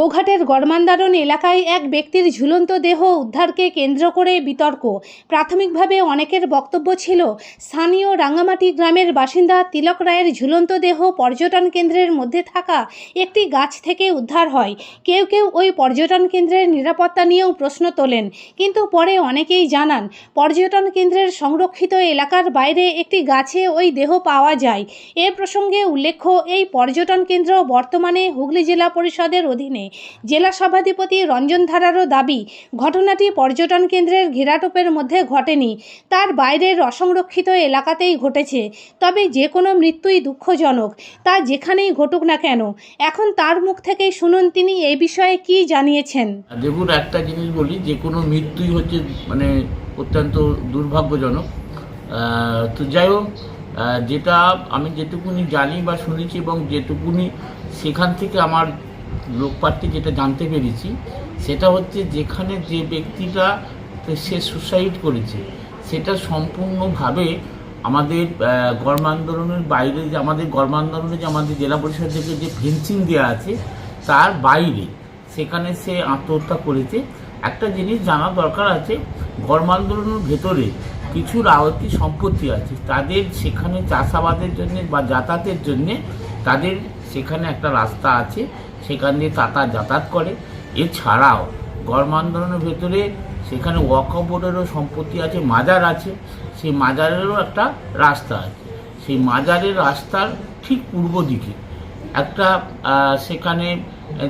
গোঘাটের গড়মান্দারণ এলাকায় এক ব্যক্তির ঝুলন্ত দেহ উদ্ধারকে কেন্দ্র করে বিতর্ক। প্রাথমিকভাবে অনেকের বক্তব্য ছিল, স্থানীয় রাঙামাটি গ্রামের বাসিন্দা তিলক রায়ের ঝুলন্ত দেহ পর্যটন কেন্দ্রের মধ্যে থাকা একটি গাছ থেকে উদ্ধার হয়। কেউ কেউ ওই পর্যটন কেন্দ্রের নিরাপত্তা নিয়েও প্রশ্ন তোলেন, কিন্তু পরে অনেকেই জানান, পর্যটন কেন্দ্রের সংরক্ষিত এলাকার বাইরে একটি গাছে ওই দেহ পাওয়া যায়। এ প্রসঙ্গে উল্লেখ্য, এই পর্যটন কেন্দ্র বর্তমানে হুগলি জেলা পরিষদের অধীনে। জেলা সভাধিপতি রঞ্জন ধারারও দাবি, ঘটনাটি পর্যটন কেন্দ্রের ঘেরাটোপের মধ্যে ঘটেনি। তার বাইরের অসংরক্ষিত এলাকাতেই ঘটেছে। তবে যে কোনো মৃত্যুই দুঃখজনক। তা যেখানেই ঘটুক না কেন, এখন তার মুখ থেকেই শুনুন তিনি এই বিষয়ে কী জানিয়েছেন। দেখুন, একটা জিনিস বলি, যে কোনো মৃত্যুই হচ্ছে মানে অত্যন্ত দুর্ভাগ্যজনক। তো যাই হোক যেটা আমি যেটুকুনি জানি বা শুনেছি এবং যেটুকুনি সেখান থেকে আমার লোকপাঠটি যেটা জানতে পেরেছি, সেটা হচ্ছে যেখানে যে ব্যক্তিটা সে সুসাইড করেছে, সেটা সম্পূর্ণভাবে আমাদের গড় আন্দোলনের বাইরে যে আমাদের গড় আন্দোলনে যে আমাদের জেলা পরিষদ থেকে যে ফেন্সিং দেওয়া আছে, তার বাইরে সেখানে সে আত্মহত্যা করেছে। একটা জিনিস জানা দরকার আছে গড় আন্দোলনের ভেতরে কিছু রাওয়াতি সম্পত্তি আছে, তাদের সেখানে চাষাবাদের জন্য বা যাতায়াতের জন্যে তাদের সেখানে একটা রাস্তা আছে, সেখান দিয়ে তাতা যাতায়াত করে। এছাড়াও গড় আন্দোলনের ভেতরে সেখানে ওয়াকবোর্ডেরও সম্পত্তি আছে, মাজার আছে। সেই মাজারেরও একটা রাস্তা আছে। সেই মাজারের রাস্তার ঠিক পূর্ব দিকে একটা সেখানে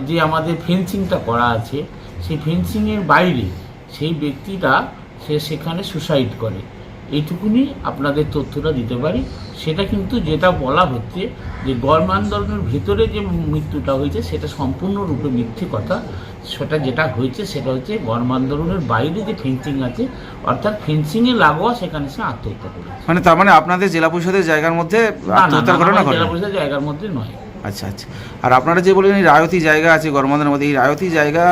যে আমাদের ফেন্সিংটা করা আছে, সেই ফেন্সিংয়ের বাইরে সেই ব্যক্তিটা সে সেখানে সুসাইড করে। এইটুকুনি আপনাদের তথ্যটা দিতে পারি। সেটা কিন্তু যেটা বলা হচ্ছে যে গর্ম আন্দোলনের ভেতরে যে মৃত্যুটা হয়েছে সেটা সম্পূর্ণরূপে মিথ্যে কথা। সেটা যেটা হয়েছে সেটা হচ্ছে গর্ম আন্দোলনের বাইরে যে ফেন্সিং আছে অর্থাৎ ফেন্সিংয়ে লাগোয়া সেখানে সে আত্মহত্যা করেছে। মানে তার মানে আপনাদের জেলা পরিষদের জায়গার মধ্যে আত্মহত্যার ঘটনা জেলা পরিষদের জায়গার মধ্যে নয়। আচ্ছা আচ্ছা। আর আপনারা যে বললেন এই রায়তি জায়গা আছে গরমাদের মধ্যে এই রায়তি জায়গা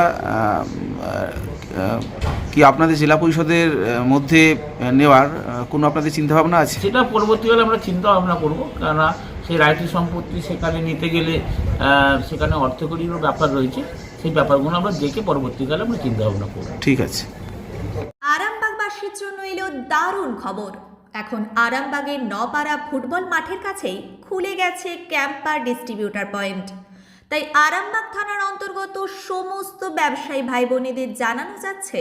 কি আপনাদের জেলা পরিষদের মধ্যে নেওয়ার কোনো আপনাদের চিন্তাভাবনা আছে? সেটা পরবর্তীকালে আমরা চিন্তা ভাবনা করব কেননা সেই রায়টি সম্পত্তি সেখানে নিতে গেলে সেখানে অর্থকরীরও ব্যাপার রয়েছে সেই ব্যাপারগুলো আমরা দেখে পরবর্তীকালে আমরা চিন্তা ভাবনা করব। ঠিক আছে। আরামবাগবাসীর জন্য এলো দারুণ খবর। এখন আরামবাগের নপাড়া ফুটবল মাঠের কাছেই খুলে গেছে ক্যাম্পার ডিস্ট্রিবিউটার পয়েন্ট। তাই আরামবাগ থানার অন্তর্গত সমস্ত ব্যবসায়ী ভাই বোনেদের জানানো যাচ্ছে